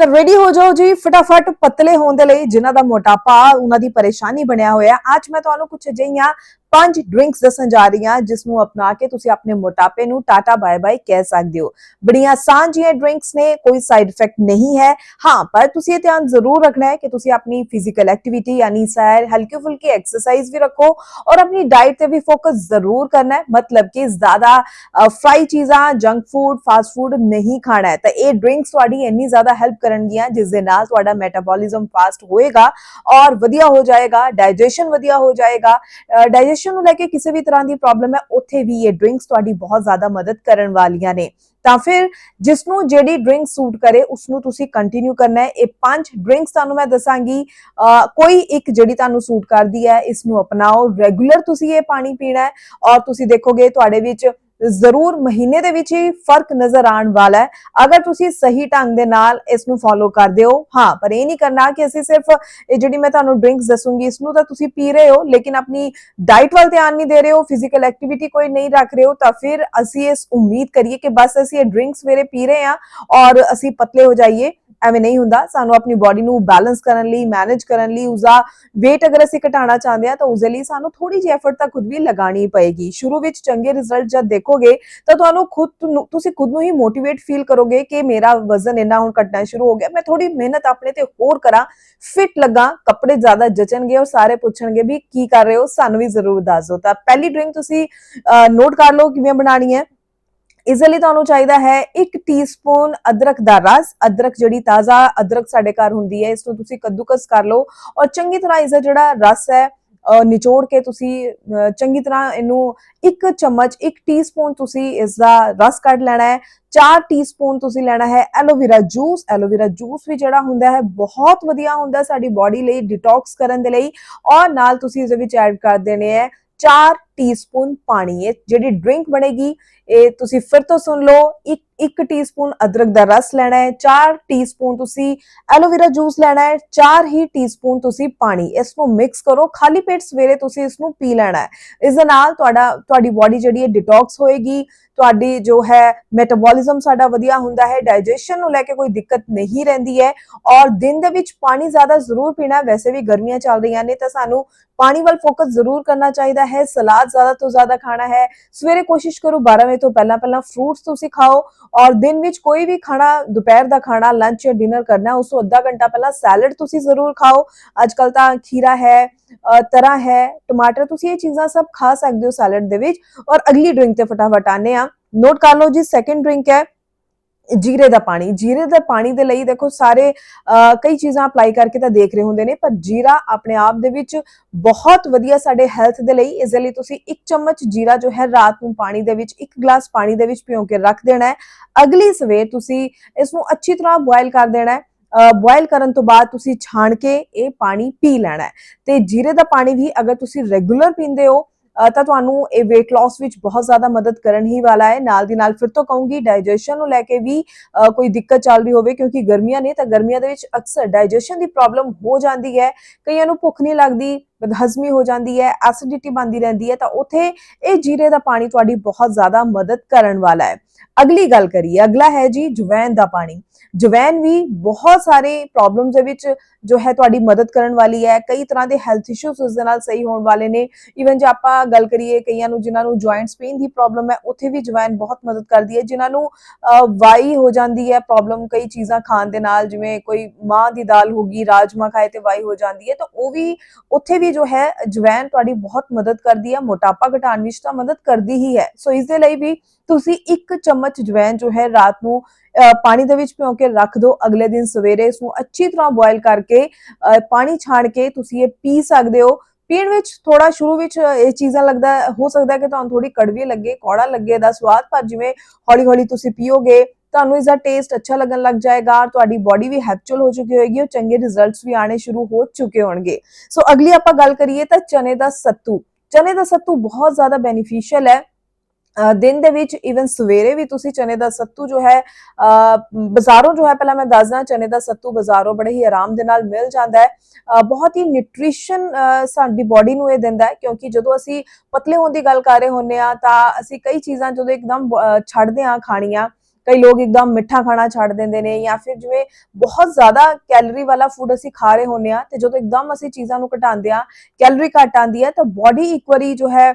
ਤਾਂ ਰੈਡੀ ਹੋ ਜਾਓ ਜੀ, ਫਟਾਫਟ ਪਤਲੇ ਹੋਣ ਦੇ ਲਈ ਜਿਨ੍ਹਾਂ ਦਾ ਮੋਟਾਪਾ, ਉਹਨਾਂ ਦੀ ਪਰੇਸ਼ਾਨੀ ਬਣਿਆ ਹੋਇਆ। ਅੱਜ ਮੈਂ ਤੁਹਾਨੂੰ ਕੁਝ ਅਜਿਹੀਆਂ ਪੰਜ ਡਰਿੰਕਸ ਦੱਸਣ ਜਾ ਰਹੀ ਹਾਂ ਜਿਸ ਨੂੰ ਅਪਣਾ ਕੇ ਤੁਸੀਂ ਆਪਣੇ ਮੋਟਾਪੇ ਨੂੰ ਟਾਟਾ ਬਾਏ ਬਾਏ ਕਹਿ ਸਕਦੇ ਹੋ। ਬੜੀਆਂ ਆਸਾਨ ਜਿਹੀਆਂ ਡਰਿੰਕਸ ਨੇ, ਕੋਈ ਸਾਈਡ ਇਫੈਕਟ ਨਹੀਂ ਹੈ। ਹਾਂ, ਪਰ ਤੁਸੀਂ ਇਹ ਧਿਆਨ ਜ਼ਰੂਰ ਰੱਖਣਾ ਹੈ ਕਿ ਤੁਸੀਂ ਆਪਣੀ ਫਿਜ਼ੀਕਲ ਐਕਟੀਵਿਟੀ ਯਾਨੀ ਸੈਰ ਹਲਕੀ ਫੁਲਕੀ ਐਕਸਰਸਾਈਜ਼ ਵੀ ਰੱਖੋ ਔਰ ਆਪਣੀ ਡਾਈਟ ਤੇ ਵੀ ਫੋਕਸ ਜ਼ਰੂਰ ਕਰਨਾ ਹੈ। ਮਤਲਬ ਕਿ ਜ਼ਿਆਦਾ ਫਰਾਈ ਚੀਜ਼ਾਂ ਜੰਕ ਫੂਡ ਫਾਸਟ ਫੂਡ ਨਹੀਂ ਖਾਣਾ ਹੈ। ਤਾਂ ਇਹ ਡਰਿੰਕਸ ਤੁਹਾਡੀ ਇੰਨੀ ਜ਼ਿਆਦਾ ਹੈਲਪ ਕਰਨਗੀਆਂ, ਜਿਸ ਦੇ ਨਾਲ ਤੁਹਾਡਾ ਮੈਟਾਬੋਲਿਜ਼ਮ ਫਾਸਟ ਹੋਏਗਾ ਔਰ ਵਧੀਆ ਹੋ ਜਾਏਗਾ ਡਾਈਜੈਸ਼ਨ ਵਧੀਆ ਹੋ ਜਾਏਗਾ। ਡਾਈਜੈਸ਼ਨ ਨੂੰ ਲੈ ਕੇ ਕਿਸੇ ਵੀ ਤਰ੍ਹਾਂ ਦੀ ਪ੍ਰੋਬਲਮ ਹੈ, ਉੱਥੇ ਵੀ ਇਹ ਡਰਿੰਕਸ ਤੁਹਾਡੀ ਬਹੁਤ ਜ਼ਿਆਦਾ ਮਦਦ ਕਰਨ ਵਾਲੀਆਂ ਨੇ। ਤਾਂ ਫਿਰ ਜਿਸ ਨੂੰ ਜਿਹੜੀ ਡਰਿੰਕ ਸੂਟ ਕਰੇ, ਉਸ ਨੂੰ ਤੁਸੀਂ ਕੰਟੀਨਿਊ ਕਰਨਾ ਹੈ। ਇਹ ਪੰਜ ਡਰਿੰਕਸ ਤੁਹਾਨੂੰ ਮੈਂ ਦੱਸਾਂਗੀ। ਅਹ ਕੋਈ ਇੱਕ ਜਿਹੜੀ ਤੁਹਾਨੂੰ ਸੂਟ ਕਰਦੀ ਹੈ, ਇਸ ਨੂੰ ਅਪਣਾਓ। ਰੈਗੂਲਰ ਤੁਸੀਂ ਇਹ ਪਾਣੀ ਪੀਣਾ ਹੈ ਔਰ ਤੁਸੀਂ ਦੇਖੋਗੇ ਤੁਹਾਡੇ ਵਿੱਚ ਜ਼ਰੂਰ ਮਹੀਨੇ ਦੇ ਵਿੱਚ ਹੀ ਫ਼ਰਕ ਨਜ਼ਰ ਆਉਣ ਵਾਲਾ ਹੈ। ਅਗਰ ਤੁਸੀਂ ਸਹੀ ਢੰਗ ਦੇ ਨਾਲ ਇਸ ਨੂੰ ਫੋਲੋ ਕਰਦੇ ਹੋ, ਹਾਂ, ਪਰ ਇਹ ਨਹੀਂ ਕਰਨਾ ਕਿ ਅਸੀਂ ਸਿਰਫ ਇਹ ਜਿਹੜੀ ਮੈਂ ਤੁਹਾਨੂੰ ਡਰਿੰਕਸ ਦੱਸੂਗੀ ਇਸ ਨੂੰ ਤਾਂ ਤੁਸੀਂ ਪੀ ਰਹੇ ਹੋ, ਲੇਕਿਨ ਆਪਣੀ ਡਾਈਟ ਵੱਲ ਧਿਆਨ ਨਹੀਂ ਦੇ ਰਹੇ ਹੋ ਫਿਜ਼ੀਕਲ ਐਕਟੀਵਿਟੀ ਕੋਈ ਨਹੀਂ ਰੱਖ ਰਹੇ ਹੋ, ਤਾਂ ਫਿਰ ਅਸੀਂ ਇਸ ਉਮੀਦ ਕਰੀਏ ਕਿ ਬਸ ਅਸੀਂ ਇਹ ਡਰਿੰਕਸ ਸਵੇਰੇ ਪੀ ਰਹੇ ਹਾਂ ਔਰ ਅਸੀਂ ਪਤਲੇ ਹੋ ਜਾਈਏ। ਐਵੇਂ ਨਹੀਂ ਹੁੰਦਾ। ਸਾਨੂੰ ਆਪਣੀ ਬਾਡੀ ਨੂੰ ਬੈਲੈਂਸ ਕਰਨ ਲਈ ਮੈਨੇਜ ਕਰਨ ਲਈ, ਉਸਦਾ weight ਅਗਰ ਅਸੀਂ ਘਟਾਉਣਾ ਚਾਹੁੰਦੇ ਹਾਂ ਤਾਂ ਉਸ ਲਈ ਸਾਨੂੰ ਥੋੜੀ ਜਿਹੀ ਐਫਰਟ ਤਾਂ ਖੁਦ ਵੀ ਲਗਾਣੀ ਪਏਗੀ। ਸ਼ੁਰੂ ਵਿੱਚ ਚੰਗੇ ਰਿਜ਼ਲਟ ਜਦ ਦੇਖੋਗੇ ਤਾਂ ਤੁਹਾਨੂੰ ਖੁਦ ਤੁਸੀਂ ਖੁਦ ਨੂੰ ਹੀ ਮੋਟੀਵੇਟ ਫੀਲ ਕਰੋਗੇ ਕਿ ਮੇਰਾ ਵਜ਼ਨ ਇੰਨਾ ਹੁਣ ਘਟਣਾ ਸ਼ੁਰੂ ਹੋ ਗਿਆ। ਮੈਂ ਥੋੜੀ ਮਿਹਨਤ ਆਪਣੇ ਤੇ ਹੋਰ ਕਰਾਂ ਫਿਟ ਲੱਗਾ, ਕੱਪੜੇ ਜ਼ਿਆਦਾ ਜਚਣਗੇ ਔਰ ਸਾਰੇ ਪੁੱਛਣਗੇ ਵੀ ਕੀ ਕਰ ਰਹੇ ਹੋ, ਸਾਨੂੰ ਵੀ ਜ਼ਰੂਰ ਦੱਸ। ਦਿਓ ਤਾਂ ਪਹਿਲੀ ਡਰਿੰਕ ਤੁਸੀਂ ਨੋਟ ਕਰ ਲਓ ਕਿਵੇਂ ਬਣਾਣੀ ਹੈ। ਇਸ ਲਈ ਤੁਹਾਨੂੰ ਚਾਹੀਦਾ ਹੈ 1 ਟੀਸਪੂਨ ਅਦਰਕ ਦਾ ਰਸ। ਅਦਰਕ ਜਿਹੜੀ ਤਾਜ਼ਾ ਅਦਰਕ ਸਾਡੇ ਘਰ ਹੁੰਦੀ ਹੈ, ਇਸ ਨੂੰ ਤੁਸੀਂ ਕੱਦੂਕਸ ਕਰ ਲਓ ਔਰ ਚੰਗੀ ਤਰ੍ਹਾਂ ਇਸ ਦਾ ਜਿਹੜਾ ਰਸ ਹੈ ਨਿਚੋੜ ਕੇ ਤੁਸੀਂ ਚੰਗੀ ਤਰ੍ਹਾਂ ਇਹਨੂੰ ਇੱਕ ਚਮਚ 1 ਟੀਸਪੂਨ ਤੁਸੀਂ ਇਸ ਦਾ ਰਸ ਕੱਢ ਲੈਣਾ ਹੈ। 4 ਟੀਸਪੂਨ ਤੁਸੀਂ ਲੈਣਾ ਹੈ aloe vera juice aloe vera juice ਵੀ ਜਿਹੜਾ ਹੁੰਦਾ ਹੈ, ਬਹੁਤ ਵਧੀਆ ਹੁੰਦਾ ਸਾਡੀ ਬਾਡੀ ਲਈ ਡਿਟੌਕਸ ਕਰਨ ਦੇ ਲਈ ਔਰ ਨਾਲ ਤੁਸੀਂ ਇਸ ਦੇ ਵਿੱਚ ਐਡ ਕਰ ਦੇਣੇ ਹੈ 4 ਟੀਸਪੂਨ ਪਾਣੀ ਇਹ ਜਿਹੜੀ ਡਰਿੰਕ ਬਣੇਗੀ, ਇਹ ਤੁਸੀਂ ਫਿਰ ਤੋਂ ਸੁਣ ਲਓ, ਇੱਕ ਇੱਕ ਟੀਸਪੂਨ ਅਦਰਕ ਦਾ ਰਸ ਲੈਣਾ ਹੈ 4 ਟੀਸਪੂਨ ਤੁਸੀਂ ਐਲੋਵੇਰਾ ਜੂਸ ਲੈਣਾ ਹੈ 4 ਹੀ ਟੀਸਪੂਨ ਤੁਸੀਂ ਪਾਣੀ ਇਸ ਨੂੰ ਮਿਕਸ ਕਰੋ, ਖਾਲੀ ਪੇਟ ਸਵੇਰੇ ਤੁਸੀਂ ਇਸ ਨੂੰ ਪੀ ਲੈਣਾ ਹੈ। ਇਸ ਦੇ ਨਾਲ ਤੁਹਾਡਾ, ਤੁਹਾਡੀ ਬਾਡੀ ਜਿਹੜੀ ਹੈ ਡਿਟੌਕਸ ਹੋਏਗੀ, ਤੁਹਾਡੀ ਜੋ ਹੈ ਮੈਟਾਬੋਲਿਜ਼ਮ ਸਾਡਾ ਵਧੀਆ ਹੁੰਦਾ ਹੈ ਡਾਈਜੈਸ਼ਨ ਨੂੰ ਲੈ ਕੇ ਕੋਈ ਦਿੱਕਤ ਨਹੀਂ ਰਹਿੰਦੀ ਹੈ, ਔਰ ਦਿਨ ਦੇ ਵਿੱਚ ਪਾਣੀ ਜ਼ਿਆਦਾ ਜ਼ਰੂਰ ਪੀਣਾ, ਵੈਸੇ ਵੀ ਗਰਮੀਆਂ ਚੱਲ ਰਹੀਆਂ ਨੇ, ਤਾਂ ਸਾਨੂੰ ਪਾਣੀ ਵੱਲ ਫੋਕਸ ਜ਼ਰੂਰ ਕਰਨਾ ਚਾਹੀਦਾ ਹੈ, ਸਲਾਦ ਜ਼ਿਆਦਾ ਤੋਂ ਜ਼ਿਆਦਾ ਖਾਣਾ ਹੈ। ਸਵੇਰੇ ਕੋਸ਼ਿਸ਼ ਕਰੋ 12 ਵਜੇ ਤੋਂ ਪਹਿਲਾਂ ਪਹਿਲਾਂ ਫਰੂਟਸ ਤੁਸੀਂ ਖਾਓ ਔਰ ਦਿਨ ਵਿੱਚ ਕੋਈ ਵੀ ਖਾਣਾ ਦੁਪਹਿਰ ਦਾ ਖਾਣਾ ਲੰਚ ਜਾਂ ਡਿਨਰ ਕਰਨਾ ਉਸ ਤੋਂ ਅੱਧਾ ਘੰਟਾ ਪਹਿਲਾਂ ਸੈਲਡ ਤੁਸੀਂ ਜ਼ਰੂਰ ਖਾਓ। ਅੱਜ ਕੱਲ ਤਾਂ ਖੀਰਾ ਹੈ ਅ, ਤਰਾ ਹੈ ਟਮਾਟਰ ਤੁਸੀਂ ਇਹ ਚੀਜ਼ਾਂ ਸਭ ਖਾ ਸਕਦੇ ਹੋ ਸੈਲਡ ਦੇ ਵਿੱਚ। ਔਰ ਅਗਲੀ ਡਰਿੰਕ ਤੇ ਫਟਾਫਟ ਆਨੇ ਆ ਨੋਟ ਕਰ ਲਓ ਜੀ ਸੈਕੰਡ ਡਰਿੰਕ ਹੈ। ਜੀਰੇ ਦਾ ਪਾਣੀ। ਜੀਰੇ ਦਾ ਪਾਣੀ ਦੇ ਲਈ ਦੇਖੋ ਸਾਰੇ ਕਈ ਚੀਜ਼ਾਂ ਅਪਲਾਈ ਕਰਕੇ ਤਾਂ ਦੇਖ ਰਹੇ ਹੁੰਦੇ ਨੇ, ਪਰ ਜੀਰਾ ਆਪਣੇ ਆਪ ਦੇ ਵਿੱਚ ਬਹੁਤ ਵਧੀਆ ਸਾਡੇ ਹੈਲਥ ਦੇ ਲਈ। ਇਸ ਲਈ ਤੁਸੀਂ ਇੱਕ ਚਮਚ ਜੀਰਾ ਜੋ ਹੈ ਰਾਤ ਨੂੰ ਪਾਣੀ ਦੇ ਵਿੱਚ, ਇੱਕ ਗਲਾਸ ਪਾਣੀ ਦੇ ਵਿੱਚ ਭਿਓ ਕੇ ਰੱਖ ਦੇਣਾ ਹੈ। ਅਗਲੀ ਸਵੇਰ ਤੁਸੀਂ ਇਸ ਨੂੰ ਅੱਛੀ ਤਰ੍ਹਾਂ ਬੋਇਲ ਕਰ ਦੇਣਾ ਹੈ। ਬੋਇਲ ਕਰਨ ਤੋਂ ਬਾਅਦ ਤੁਸੀਂ ਛਾਣ ਕੇ ਇਹ ਪਾਣੀ ਪੀ ਲੈਣਾ ਹੈ। ਤੇ ਜੀਰੇ ਦਾ ਪਾਣੀ ਵੀ ਅਗਰ ਤੁਸੀਂ ਰੈਗੂਲਰ ਪੀਂਦੇ ਹੋ ਤਾਂ ਤੁਹਾਨੂੰ ਇਹ weight loss ਵਿੱਚ ਬਹੁਤ ਜ਼ਿਆਦਾ ਮਦਦ ਕਰਨ ਹੀ ਵਾਲਾ ਹੈ। ਨਾਲ ਦੀ ਨਾਲ ਫਿਰ ਤੋਂ ਕਹੂੰਗੀ ਡਾਈਜੈਸ਼ਨ ਨੂੰ ਲੈ ਕੇ ਵੀ ਕੋਈ ਦਿੱਕਤ ਚੱਲ ਰਹੀ ਹੋਵੇ ਕਿਉਂਕਿ ਗਰਮੀਆਂ ਨੇ ਤਾਂ ਗਰਮੀਆਂ ਦੇ ਵਿੱਚ ਅਕਸਰ ਡਾਈਜੈਸ਼ਨ ਦੀ ਪ੍ਰੋਬਲਮ ਹੋ ਜਾਂਦੀ ਹੈ। ਕਈਆਂ ਨੂੰ ਭੁੱਖ ਨਹੀਂ ਲੱਗਦੀ ਬਦਹਜ਼ਮੀ ਹੋ ਜਾਂਦੀ ਹੈ ਐਸਿਡਿਟੀ ਬਣਦੀ ਰਹਿੰਦੀ ਹੈ ਤਾਂ ਉਥੇ ਇਹ ਜੀਰੇ ਦਾ ਪਾਣੀ ਤੁਹਾਡੀ ਬਹੁਤ ਜ਼ਿਆਦਾ ਮਦਦ ਕਰਨ ਵਾਲਾ ਹੈ। ਅਗਲੀ ਗੱਲ ਕਰੀਏ ਅਗਲਾ ਹੈ ਜੀ ਜਵੈਨ ਦਾ ਪਾਣੀ। ਜਵੈਨ ਵੀ ਬਹੁਤ ਸਾਰੇ ਪ੍ਰੋਬਲਮਸ ਦੇ ਵਿੱਚ ਜੋ ਹੈ ਤੁਹਾਡੀ ਮਦਦ ਕਰਨ ਵਾਲੀ ਹੈ। ਕਈ ਤਰ੍ਹਾਂ ਦੇ ਹੈਲਥ ਇਸ਼ੂਸ ਉਸ ਦੇ ਨਾਲ ਸਹੀ ਹੋਣ ਵਾਲੇ ਨੇ। ਇਵਨ ਜੇ ਆਪਾਂ ਗੱਲ ਕਰੀਏ ਕਈਆਂ ਨੂੰ ਜਿਨ੍ਹਾਂ ਨੂੰ ਜੁਆਇੰਟਸ ਪੇਨ ਦੀ ਪ੍ਰੋਬਲਮ ਹੈ ਉੱਥੇ ਵੀ ਜਵੈਨ ਬਹੁਤ ਮਦਦ ਕਰਦੀ ਹੈ। ਜਿਨ੍ਹਾਂ ਨੂੰ ਅਹ, ਵਾਈ ਹੋ ਜਾਂਦੀ ਹੈ ਪ੍ਰੋਬਲਮ ਕਈ ਚੀਜ਼ਾਂ ਖਾਣ ਦੇ ਨਾਲ ਜਿਵੇਂ ਕੋਈ ਮਾਂ ਦੀ ਦਾਲ ਹੋਗੀ ਰਾਜਮਾ ਖਾਏ ਤੇ ਵਾਈ ਹੋ ਜਾਂਦੀ ਹੈ ਤਾਂ ਉਹ ਵੀ ਉੱਥੇ ਵੀ ਜੋ ਹੈ ਜਵੈਨ ਤੁਹਾਡੀ ਬਹੁਤ ਮਦਦ ਕਰਦੀ ਹੈ ਮੋਟਾਪਾ ਘਟਾਉਣ ਵਿੱਚ ਤਾਂ ਮਦਦ ਕਰਦੀ ਹੀ ਹੈ। ਸੋ ਇਸ ਦੇ ਲਈ ਵੀ ਤੁਸੀਂ ਇੱਕ ਚਮਚ ਜਵੈਨ ਜੋ ਹੈ ਰਾਤ ਨੂੰ ਪਾਣੀ ਦੇ ਵਿੱਚ ਭਿਓ ਕੇ ਰੱਖ ਦਿਓ। ਅਗਲੇ ਦਿਨ ਸਵੇਰੇ ਇਸ ਨੂੰ ਅੱਛੀ ਤਰ੍ਹਾਂ ਬੋਇਲ ਕਰਕੇ ਅਹ, ਪਾਣੀ ਛਾਣ ਕੇ ਤੁਸੀਂ ਇਹ ਪੀ ਸਕਦੇ ਹੋ। ਪੀਣ ਵਿੱਚ ਥੋੜਾ ਸ਼ੁਰੂ ਵਿੱਚ ਇਹ ਚੀਜ਼ਾਂ ਲੱਗਦਾ ਹੋ ਸਕਦਾ ਕਿ ਤੁਹਾਨੂੰ ਥੋੜੀ ਕੜਵੀ ਲੱਗੇ ਕੌੜਾ ਲੱਗੇ ਦਾ ਸਵਾਦ ਪਰ ਜਿਵੇਂ ਹੌਲੀ ਹੌਲੀ ਤੁਸੀਂ ਪੀਓਗੇ ਤੁਹਾਨੂੰ ਇਸ ਦਾ ਟੇਸਟ ਅੱਛਾ ਲੱਗਣ ਲੱਗ ਜਾਏਗਾ ਤੁਹਾਡੀ ਬਾਡੀ ਵੀ ਹੈਪਚੁਅਲ ਹੋ ਚੁੱਕੀ ਹੋਏਗੀ ਔਰ ਚੰਗੇ ਰਿਜ਼ਲਟਸ ਵੀ ਆਣੇ ਸ਼ੁਰੂ ਹੋ ਚੁੱਕੇ ਹੋਣਗੇ। ਸੋ ਅਗਲੀ ਆਪਾਂ ਗੱਲ ਕਰੀਏ ਤਾਂ ਚਨੇ ਦਾ ਸੱਤੂ। ਚਨੇ ਦਾ ਸੱਤੂ ਬਹੁਤ ਜ਼ਿਆਦਾ ਬੈਨੀਫੀਸ਼ੀਅਲ ਹੈ। ਦਿਨ ਦੇ ਵਿੱਚ ਇਵਨ ਸਵੇਰੇ ਵੀ ਤੁਸੀਂ ਚਨੇ ਦਾ ਸੱਤੂ ਜੋ ਹੈ ਅ, ਬਾਜ਼ਾਰੋਂ ਜੋ ਹੈ ਪਹਿਲਾਂ ਮੈਂ ਦੱਸਦਾ ਚਨੇ ਦਾ ਸੱਤੂ ਬਾਜ਼ਾਰੋਂ ਬੜੇ ਹੀ ਆਰਾਮ ਦੇ ਨਾਲ ਮਿਲ ਜਾਂਦਾ ਹੈ। ਬਹੁਤ ਹੀ ਨਿਊਟ੍ਰੀਸ਼ਨ ਸਾਡੀ ਬਾਡੀ ਨੂੰ ਇਹ ਦਿੰਦਾ ਹੈ ਕਿਉਂਕਿ ਜਦੋਂ ਅਸੀਂ ਪਤਲੇ ਹੋਣ ਦੀ ਗੱਲ ਕਰ ਰਹੇ ਹੁੰਨੇ ਆ ਤਾਂ ਅਸੀਂ ਕਈ ਚੀਜ਼ਾਂ ਜਦੋਂ ਇੱਕਦਮ ਛੱਡਦੇ ਆ ਖਾਣੀਆਂ ਕਈ ਲੋਕ ਇੱਕਦਮ ਮਿੱਠਾ ਖਾਣਾ ਛੱਡ ਦਿੰਦੇ ਨੇ ਜਾਂ ਫਿਰ ਜਿਵੇਂ ਬਹੁਤ ਜ਼ਿਆਦਾ ਕੈਲਰੀ ਵਾਲਾ ਫੂਡ ਅਸੀਂ ਖਾ ਰਹੇ ਹੁੰਦੇ ਆ ਤੇ ਜਦੋਂ ਇੱਕਦਮ ਅਸੀਂ ਚੀਜ਼ਾਂ ਨੂੰ ਘਟਾਉਂਦੇ ਆ ਕੈਲਰੀ ਘੱਟ ਆਉਂਦੀ ਹੈ ਤਾਂ ਬਾਡੀ ਇੱਕ ਵਾਰੀ ਜੋ ਹੈ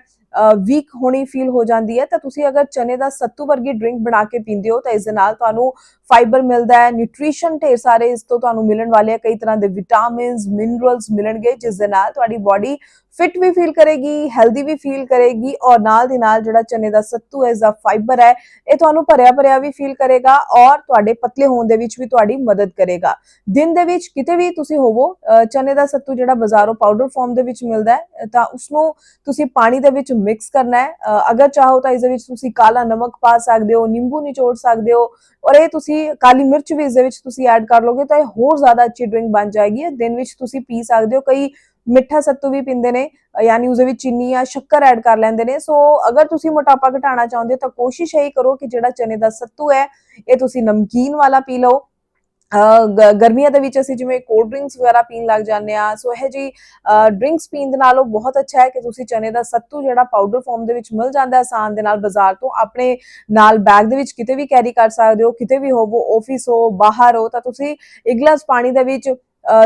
ਵੀਕ ਹੋਣੀ ਫੀਲ ਹੋ ਜਾਂਦੀ ਹੈ ਤਾਂ ਤੁਸੀਂ ਅਗਰ ਚਨੇ ਦਾ ਸੱਤੂ ਵਰਗੀ ਡਰਿੰਕ ਬਣਾ ਕੇ ਪੀਂਦੇ ਹੋ ਤਾਂ ਇਸ ਦੇ ਨਾਲ ਤੁਹਾਨੂੰ ਫਾਈਬਰ ਮਿਲਦਾ ਹੈ ਨਿਊਟ੍ਰੀਸ਼ਨ ਢੇਰ ਸਾਰੇ ਇਸ ਤੋਂ ਤੁਹਾਨੂੰ ਮਿਲਣ ਵਾਲੇ ਆ। ਕਈ ਤਰ੍ਹਾਂ ਦੇ ਵਿਟਾਮਿਨਸ ਮਿਨਰਲਸ ਮਿਲਣਗੇ, ਜਿਸ ਦੇ ਨਾਲ ਤੁਹਾਡੀ ਬਾਡੀ ਫਿਟ ਵੀ ਫੀਲ ਕਰੇਗੀ ਹੈਲਦੀ ਵੀ ਫੀਲ ਕਰੇਗੀ ਔਰ ਨਾਲ ਦੀ ਨਾਲ ਜਿਹੜਾ ਚਨੇ ਦਾ ਸੱਤੂ ਹੈ, ਇਸ ਦਾ ਫਾਈਬਰ ਹੈ, ਇਹ ਤੁਹਾਨੂੰ ਭਰਿਆ ਭਰਿਆ ਵੀ ਫੀਲ ਕਰੇਗਾ ਔਰ ਤੁਹਾਡੇ ਪਤਲੇ ਹੋਣ ਦੇ ਵਿੱਚ ਵੀ ਤੁਹਾਡੀ ਮਦਦ ਕਰੇਗਾ। ਦਿਨ ਦੇ ਵਿੱਚ ਕਿਤੇ ਵੀ ਤੁਸੀਂ ਹੋਵੋ ਚਨੇ ਦਾ ਸੱਤੂ ਜਿਹੜਾ ਬਾਜ਼ਾਰੋਂ ਪਾਊਡਰ ਫਾਰਮ ਦੇ ਵਿੱਚ ਮਿਲਦਾ ਹੈ ਤਾਂ ਉਸ ਨੂੰ ਤੁਸੀਂ ਪਾਣੀ ਦੇ ਵਿੱਚ ਮਿਕਸ ਕਰਨਾ ਹੈ। ਅਗਰ ਚਾਹੋ ਤਾਂ ਇਸ ਦੇ ਵਿੱਚ ਤੁਸੀਂ ਕਾਲਾ ਨਮਕ ਪਾ ਸਕਦੇ ਹੋ, ਨਿੰਬੂ ਨਿਚੋੜ ਸਕਦੇ ਹੋ ਔਰ ਇਹ ਤੁਸੀਂ ਕਾਲੀ ਮਿਰਚ ਵੀ ਇਸ ਦੇ ਵਿੱਚ ਤੁਸੀਂ ਐਡ ਕਰ ਲੋਗੇ ਤਾਂ ਇਹ ਹੋਰ ਜ਼ਿਆਦਾ ਅੱਛੀ ਡਰਿੰਕ ਬਣ ਜਾਏਗੀ। ਦਿਨ ਵਿੱਚ ਤੁਸੀਂ ਪੀ ਸਕਦੇ ਹੋ। ਕਈ ਮਿੱਠਾ ਸੱਤੂ ਵੀ ਪੀਂਦੇ ਨੇ, ਯਾਨੀ ਉਸ ਵਿੱਚ ਚੀਨੀ ਜਾਂ ਸ਼ੱਕਰ ਐਡ ਕਰ ਲੈਂਦੇ ਨੇ। ਸੋ ਅਗਰ ਤੁਸੀਂ ਮੋਟਾਪਾ ਘਟਾਉਣਾ ਚਾਹੁੰਦੇ ਹੋ ਤਾਂ ਕੋਸ਼ਿਸ਼ ਇਹੀ ਕਰੋ ਕਿ ਜਿਹੜਾ ਚਨੇ ਦਾ ਸੱਤੂ ਹੈ, ਇਹ ਤੁਸੀਂ ਨਮਕੀਨ ਵਾਲਾ ਪੀ ਲਓ। ਗਰਮੀਆਂ ਦੇ ਵਿੱਚ ਅਸੀਂ ਜਿਵੇਂ ਕੋਲਡ ਡਰਿੰਕਸ ਵਗੈਰਾ ਪੀਣ ਲੱਗ ਜਾਂਦੇ ਆ ਸੋ ਇਹ ਜੀ ਡਰਿੰਕਸ ਪੀਣ ਦੇ ਨਾਲੋਂ ਬਹੁਤ ਅੱਛਾ ਹੈ ਕਿ ਤੁਸੀਂ ਚਨੇ ਦਾ ਸੱਤੂ ਜਿਹੜਾ ਪਾਊਡਰ ਫਾਰਮ ਦੇ ਵਿੱਚ ਮਿਲ ਜਾਂਦਾ ਹੈ ਆਸਾਨ ਦੇ ਨਾਲ ਬਾਜ਼ਾਰ ਤੋਂ, ਆਪਣੇ ਨਾਲ ਬੈਗ ਦੇ ਵਿੱਚ ਕਿਤੇ ਵੀ ਕੈਰੀ ਕਰ ਸਕਦੇ ਹੋ, ਕਿਤੇ ਵੀ ਹੋਵੋ ਆਫਿਸ ਹੋ, ਬਾਹਰ ਹੋ, ਤਾਂ ਤੁਸੀਂ ਇੱਕ ਗਲਾਸ ਪਾਣੀ ਦੇ ਵਿੱਚ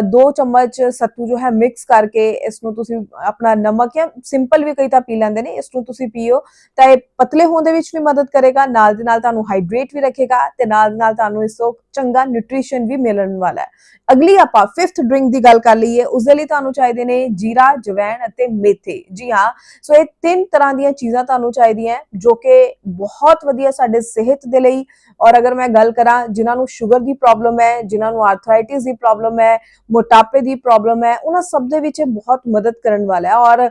ਦੋ ਚਮਚ ਸੱਤੂ ਜੋ ਹੈ ਮਿਕਸ ਕਰਕੇ ਇਸ ਨੂੰ ਤੁਸੀਂ ਆਪਣਾ ਨਮਕ ਜਾਂ ਸਿੰਪਲ ਵੀ ਕਈ ਤਾਂ ਪੀ ਲੈਂਦੇ ਨੇ, ਇਸ ਨੂੰ ਤੁਸੀਂ ਪੀਓ। ਤਾਂ ਇਹ ਪਤਲੇ ਹੋਣ ਦੇ ਵਿੱਚ ਵੀ ਮਦਦ ਕਰੇਗਾ, ਨਾਲ ਦੇ ਨਾਲ ਤੁਹਾਨੂੰ ਹਾਈਡਰੇਟ ਵੀ ਰੱਖੇਗਾ ਤੇ ਨਾਲ ਦੇ ਨਾਲ ਤੁਹਾਨੂੰ ਇਸ ਤੋਂ ਚੰਗਾ ਨਿਊਟ੍ਰੀਸ਼ਨ ਵੀ ਮਿਲਣ ਵਾਲਾ ਹੈ। ਅਗਲੀ ਆਪਾਂ ਫਿਫਥ ਡਰਿੰਕ ਦੀ ਗੱਲ ਕਰ ਲਈਏ ਉਸ ਦੇ ਲਈ ਤੁਹਾਨੂੰ ਚਾਹੀਦੇ ਨੇ ਜੀਰਾ, ਜਵੈਣ ਅਤੇ ਮੇਥੇ। ਜੀ ਹਾਂ, ਸੋ ਇਹ ਤਿੰਨ ਤਰ੍ਹਾਂ ਦੀਆਂ ਚੀਜ਼ਾਂ ਤੁਹਾਨੂੰ ਚਾਹੀਦੀਆਂ ਜੋ ਕਿ ਬਹੁਤ ਵਧੀਆ ਸਾਡੇ ਸਿਹਤ ਦੇ ਲਈ ਔਰ ਅਗਰ ਮੈਂ ਗੱਲ ਕਰਾਂ ਜਿਨ੍ਹਾਂ ਨੂੰ ਸ਼ੂਗਰ ਦੀ ਪ੍ਰੋਬਲਮ ਹੈ, ਜਿਨ੍ਹਾਂ ਨੂੰ ਆਰਥਰਾਈਟਿਸ ਦੀ ਪ੍ਰੋਬਲਮ ਹੈ, ਮੋਟਾਪੇ ਦੀ ਪ੍ਰੋਬਲਮ ਹੈ, ਉਹਨਾਂ ਸਭ ਦੇ ਵਿੱਚ ਇਹ ਬਹੁਤ ਮਦਦ ਕਰਨ ਵਾਲਾ ਹੈ। ਔਰ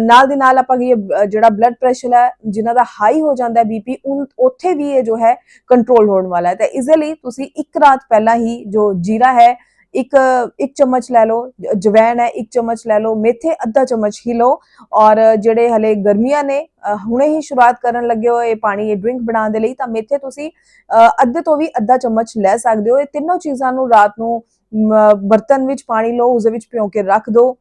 ਨਾਲ ਦੀ ਨਾਲ ਆਪਾਂ ਇਹ ਜਿਹੜਾ ਬਲੱਡ ਪ੍ਰੈਸ਼ਰ ਹੈ, ਜਿਨ੍ਹਾਂ ਦਾ ਹਾਈ ਹੋ ਜਾਂਦਾ ਹੈ ਬੀਪੀ ਉੱਥੇ ਵੀ ਇਹ ਜੋ ਹੈ ਕੰਟਰੋਲ ਹੋਣ ਵਾਲਾ ਹੈ। ਤਾਂ ਇਸ ਲਈ ਤੁਸੀਂ ਇੱਕ ਰਾਤ ਪਹਿਲਾਂ ਹੀ ਜੋ ਜੀਰਾ ਹੈ, ਇੱਕ ਇੱਕ ਚਮਚ ਲੈ ਲਓ, ਜਵੈਣ ਹੈ, ਇੱਕ ਚਮਚ ਲੈ ਲਓ, ਮੇਥੇ ਅੱਧਾ ਚਮਚ ਹੀ ਲਓ ਔਰ ਜਿਹੜੇ ਹਲੇ ਗਰਮੀਆਂ ਨੇ ਹੁਣੇ ਹੀ ਸ਼ੁਰੂਆਤ ਕਰਨ ਲੱਗੇ ਹੋ ਇਹ ਪਾਣੀ, ਇਹ ਡਰਿੰਕ ਬਣਾਉਣ ਦੇ ਲਈ ਤਾਂ ਮੇਥੇ ਤੁਸੀਂ ਅੱਧੇ ਤੋਂ ਵੀ ਅੱਧਾ ਚਮਚ ਲੈ ਸਕਦੇ ਹੋ। ਇਹ ਤਿੰਨੋਂ ਚੀਜ਼ਾਂ ਨੂੰ ਰਾਤ ਨੂੰ ਬਰਤਨ ਵਿੱਚ ਪਾਣੀ ਲਓ, ਉਸ ਦੇ ਵਿੱਚ ਭਿਓ ਕੇ ਰੱਖ ਦਿਓ।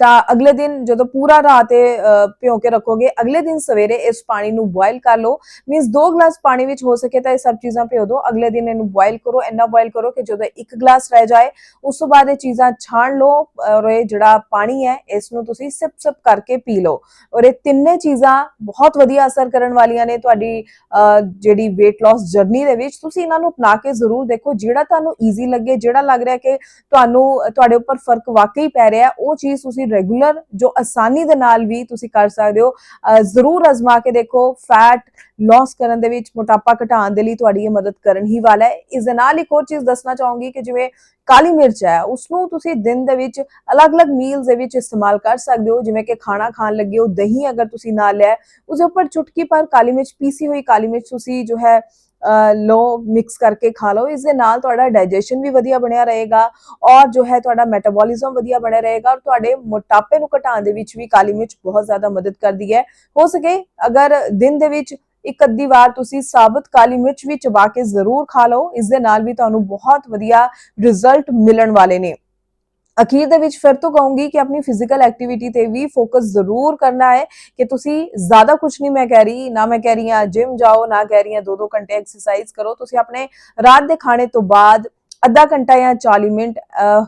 ਤਾਂ ਅਗਲੇ ਦਿਨ ਜਦੋਂ ਪੂਰਾ ਰਾਤ ਇਹ ਭਿਓ ਕੇ ਰੱਖੋਗੇ ਅਗਲੇ ਦਿਨ ਸਵੇਰੇ ਇਸ ਪਾਣੀ ਨੂੰ ਬੋਇਲ ਕਰ ਲਓ। ਮੀਨਸ 2 ਗਲਾਸ ਪਾਣੀ ਵਿੱਚ ਹੋ ਸਕੇ ਤਾਂ ਇਹ ਸਭ ਚੀਜ਼ਾਂ ਭਿਓ ਦਿਓ ਅਗਲੇ ਦਿਨ ਇਹਨੂੰ ਬੋਇਲ ਕਰੋ ਇੰਨਾ ਬੋਇਲ ਕਰੋ ਕਿ ਜਦੋਂ ਇੱਕ ਗਲਾਸ ਰਹਿ ਜਾਏ ਉਸ ਤੋਂ ਬਾਅਦ ਇਹ ਚੀਜ਼ਾਂ ਛਾਣ ਲਓ ਔਰ ਇਹ ਜਿਹੜਾ ਪਾਣੀ ਹੈ ਇਸ ਨੂੰ ਤੁਸੀਂ ਸਿਪ ਸਿਪ ਕਰਕੇ ਪੀ ਲਓ। ਔਰ ਇਹ ਤਿੰਨੇ ਚੀਜ਼ਾਂ ਬਹੁਤ ਵਧੀਆ ਅਸਰ ਕਰਨ ਵਾਲੀਆਂ ਨੇ ਤੁਹਾਡੀ ਅ, ਜਿਹੜੀ weight loss ਜਰਨੀ ਦੇ ਵਿੱਚ। ਤੁਸੀਂ ਇਹਨਾਂ ਨੂੰ ਅਪਣਾ ਕੇ ਜ਼ਰੂਰ ਦੇਖੋ। ਜਿਹੜਾ ਤੁਹਾਨੂੰ ਈਜ਼ੀ ਲੱਗੇ ਜਿਹੜਾ ਲੱਗ ਰਿਹਾ ਕਿ ਤੁਹਾਨੂੰ ਤੁਹਾਡੇ ਉੱਪਰ ਫ਼ਰਕ ਵਾਕਈ ਪੈ ਰਿਹਾ ਉਹ ਚੀਜ਼ ਤੁਸੀਂ ਰੈਗੂਲਰ ਜੋ ਆਸਾਨੀ ਦੇ ਨਾਲ ਵੀ ਤੁਸੀਂ ਕਰ ਸਕਦੇ ਹੋ ਜ਼ਰੂਰ ਅਜ਼ਮਾ ਕੇ ਦੇਖੋ ਫੈਟ ਲਾਸ ਕਰਨ ਦੇ ਵਿੱਚ ਮੋਟਾਪਾ ਘਟਾਉਣ ਦੇ ਲਈ ਤੁਹਾਡੀ ਇਹ ਮਦਦ ਕਰਨ ਹੀ ਵਾਲਾ ਹੈ। ਇਸ ਦੇ ਨਾਲ ਇੱਕ ਹੋਰ ਚੀਜ਼ ਦੱਸਣਾ ਚਾਹੂੰਗੀ ਕਿ ਜਿਵੇਂ ਕਾਲੀ ਮਿਰਚ ਹੈ ਉਸ ਨੂੰ ਤੁਸੀਂ ਦਿਨ ਦੇ ਵਿੱਚ ਅਲੱਗ-ਅਲੱਗ ਮੀਲਸ ਦੇ ਵਿੱਚ ਇਸਤੇਮਾਲ ਕਰ ਸਕਦੇ ਹੋ। ਜਿਵੇਂ ਕਿ ਖਾਣਾ ਖਾਣ ਲੱਗੇ ਹੋ ਦਹੀਂ ਅਗਰ ਤੁਸੀਂ ਨਾਲ ਲਿਆ ਹੈ, ਉਸਦੇ ਉੱਪਰ ਚੁਟਕੀ ਪਰ ਕਾਲੀ ਮਿਰਚ ਪੀਸੀ ਹੋਈ ਕਾਲੀ ਮਿਰਚ ਤੁਸੀਂ ਜੋ ਹੈ ਲੋ ਮਿਕਸ ਕਰਕੇ ਖਾ ਲਓ। ਇਸ ਦੇ ਨਾਲ ਤੁਹਾਡਾ ਡਾਈਜੈਸ਼ਨ ਵੀ ਵਧੀਆ ਬਣਿਆ ਰਹੇਗਾ ਔਰ ਜੋ ਹੈ ਤੁਹਾਡਾ ਮੈਟਾਬੋਲਿਜ਼ਮ ਵਧੀਆ ਬਣਿਆ ਰਹੇਗਾ ਔਰ ਤੁਹਾਡੇ ਮੋਟਾਪੇ ਨੂੰ ਘਟਾਉਣ ਦੇ ਵਿੱਚ ਵੀ ਕਾਲੀ ਮਿਰਚ ਬਹੁਤ ਜ਼ਿਆਦਾ ਮਦਦ ਕਰਦੀ ਹੈ। ਹੋ ਸਕੇ, ਅਗਰ ਦਿਨ ਦੇ ਵਿੱਚ ਇੱਕ ਅੱਧੀ ਵਾਰ ਤੁਸੀਂ ਸਾਬਤ ਕਾਲੀ ਮਿਰਚ ਵੀ ਚਬਾ ਕੇ ਜ਼ਰੂਰ ਖਾ ਲਓ। ਇਸ ਦੇ ਨਾਲ ਵੀ ਤੁਹਾਨੂੰ ਬਹੁਤ ਵਧੀਆ ਰਿਜ਼ਲਟ ਮਿਲਣ ਵਾਲੇ ਨੇ। ਅਖੀਰ ਦੇ ਵਿੱਚ ਫਿਰ ਤੋਂ ਕਹੂੰਗੀ ਕਿ ਆਪਣੀ ਫਿਜ਼ੀਕਲ ਐਕਟੀਵਿਟੀ ਤੇ ਵੀ ਫੋਕਸ ਜ਼ਰੂਰ ਕਰਨਾ ਹੈ ਕਿ ਤੁਸੀਂ ਜ਼ਿਆਦਾ ਕੁਝ ਨਹੀਂ ਮੈਂ ਕਹਿ ਰਹੀ ਨਾ ਮੈਂ ਕਹਿ ਰਹੀ ਹਾਂ ਜਿਮ ਜਾਓ ਨਾ ਕਹਿ ਰਹੀ ਹਾਂ 2-2 ਘੰਟੇ ਐਕਸਰਸਾਈਜ਼ ਕਰੋ। ਤੁਸੀਂ ਆਪਣੇ ਰਾਤ ਦੇ ਖਾਣੇ ਤੋਂ ਬਾਅਦ ਅੱਧਾ ਘੰਟਾ ਜਾਂ 40 ਮਿੰਟ ਅਹ,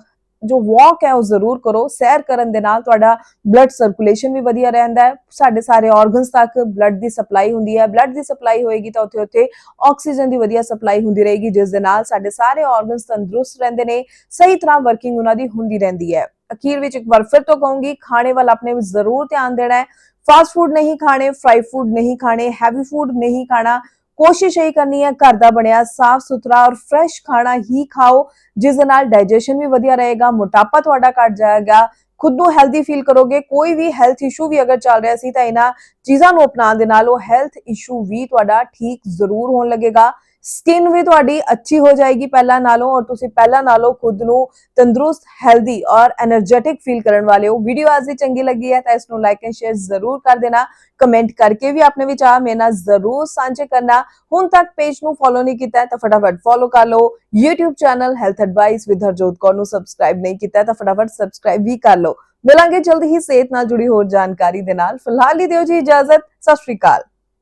ਜੋ ਵਾਕ ਹੈ ਉਹ ਜ਼ਰੂਰ ਕਰੋ, ਸੈਰ ਕਰਨ ਦੇ ਨਾਲ ਤੁਹਾਡਾ ਬਲੱਡ ਸਰਕੂਲੇਸ਼ਨ ਵੀ ਵਧੀਆ ਰਹਿੰਦਾ ਹੈ, ਸਾਡੇ ਸਾਰੇ ਆਰਗਨਸ ਤੱਕ ਬਲੱਡ ਦੀ ਸਪਲਾਈ ਹੁੰਦੀ ਹੈ ਬਲੱਡ ਦੀ ਸਪਲਾਈ ਹੋਏਗੀ ਤਾਂ ਉੱਥੇ ਉੱਥੇ ਆਕਸੀਜਨ ਦੀ ਵਧੀਆ ਸਪਲਾਈ ਹੁੰਦੀ ਰਹੇਗੀ, ਜਿਸ ਦੇ ਨਾਲ ਸਾਡੇ ਸਾਰੇ ਆਰਗਨਸ ਤੰਦਰੁਸਤ ਰਹਿੰਦੇ ਨੇ, ਸਹੀ ਤਰ੍ਹਾਂ ਵਰਕਿੰਗ ਉਹਨਾਂ ਦੀ ਹੁੰਦੀ ਰਹਿੰਦੀ ਹੈ। ਅਖੀਰ ਵਿੱਚ ਇੱਕ ਵਾਰ ਫਿਰ ਤੋਂ ਕਹੂੰਗੀ, ਖਾਣੇ ਵੱਲ ਆਪਣੇ ਜ਼ਰੂਰ ਧਿਆਨ ਦੇਣਾ ਹੈ। ਫਾਸਟ ਫੂਡ ਨਹੀਂ ਖਾਣੇ ਫਰਾਈ ਫੂਡ ਨਹੀਂ ਖਾਣੇ ਹੈਵੀ ਫੂਡ ਨਹੀਂ ਖਾਣਾ ਕੋਸ਼ਿਸ਼ ਇਹ ਕਰਨੀ ਹੈ, ਘਰ ਦਾ ਬਣਿਆ ਸਾਫ਼ ਸੁਥਰਾ ਔਰ ਫਰੈਸ਼ ਖਾਣਾ ਹੀ ਖਾਓ, ਜਿਸ ਦੇ ਨਾਲ ਡਾਈਜੈਸ਼ਨ ਵੀ ਵਧੀਆ ਰਹੇਗਾ, ਮੋਟਾਪਾ ਤੁਹਾਡਾ ਘਟ ਜਾਏਗਾ, ਖੁਦ ਨੂੰ ਹੈਲਦੀ ਫੀਲ ਕਰੋਗੇ, ਕੋਈ ਵੀ ਹੈਲਥ ਇਸ਼ੂ ਵੀ ਅਗਰ ਚੱਲ ਰਿਹਾ ਸੀ ਤਾਂ ਇਹਨਾਂ ਚੀਜ਼ਾਂ ਨੂੰ ਅਪਣਾਉਣ ਦੇ ਨਾਲ ਉਹ ਹੈਲਥ ਇਸ਼ੂ ਵੀ ਤੁਹਾਡਾ ਠੀਕ ਜ਼ਰੂਰ ਹੋਣ ਲੱਗੇਗਾ। ਸਕਿਨ ਵੀ ਤੁਹਾਡੀ ਅੱਛੀ ਹੋ ਜਾਏਗੀ ਪਹਿਲਾਂ ਨਾਲੋਂ ਔਰ ਤੁਸੀਂ ਪਹਿਲਾਂ ਨਾਲੋਂ ਖੁਦ ਨੂੰ ਤੰਦਰੁਸਤ ਹੈਲਦੀ ਔਰ એનર્ਜੈਟਿਕ ਫੀਲ ਕਰਨ ਵਾਲੇ ਹੋ। ਵੀਡੀਓ ਅੱਜ ਦੀ ਚੰਗੀ ਲੱਗੀ ਹੈ ਤਾਂ ਇਸ ਨੂੰ ਲਾਈਕ ਐਂਡ ਸ਼ੇਅਰ ਜ਼ਰੂਰ ਕਰ ਦੇਣਾ। ਕਮੈਂਟ ਕਰਕੇ ਵੀ ਆਪਣੇ ਵਿਚਾਰ ਮੇਰੇ ਨਾਲ ਜ਼ਰੂਰ ਸਾਂਝੇ ਕਰਨਾ। ਹੁਣ ਤੱਕ ਪੇਜ ਨੂੰ ਫੋਲੋ ਨਹੀਂ ਕੀਤਾ ਤਾਂ ਫਟਾਫਟ ਫੋਲੋ ਕਰ ਲਓ। YouTube channel health advice with Harjot Kaur ਨੂੰ ਸਬਸਕ੍ਰਾਈਬ ਨਹੀਂ ਕੀਤਾ ਤਾਂ ਫਟਾਫਟ ਸਬਸਕ੍ਰਾਈਬ ਵੀ ਕਰ ਲਓ। ਮਿਲਾਂਗੇ ਜਲਦ ਹੀ ਸਿਹਤ ਨਾਲ ਜੁੜੀ ਹੋਰ ਜਾਣਕਾਰੀ ਦੇ ਨਾਲ। ਫਿਲਹਾਲ ਹੀ ਦਿਓ ਜੀ ਇਜਾਜ਼ਤ। ਸਤਿ ਸ਼੍ਰੀ ਅਕਾਲ।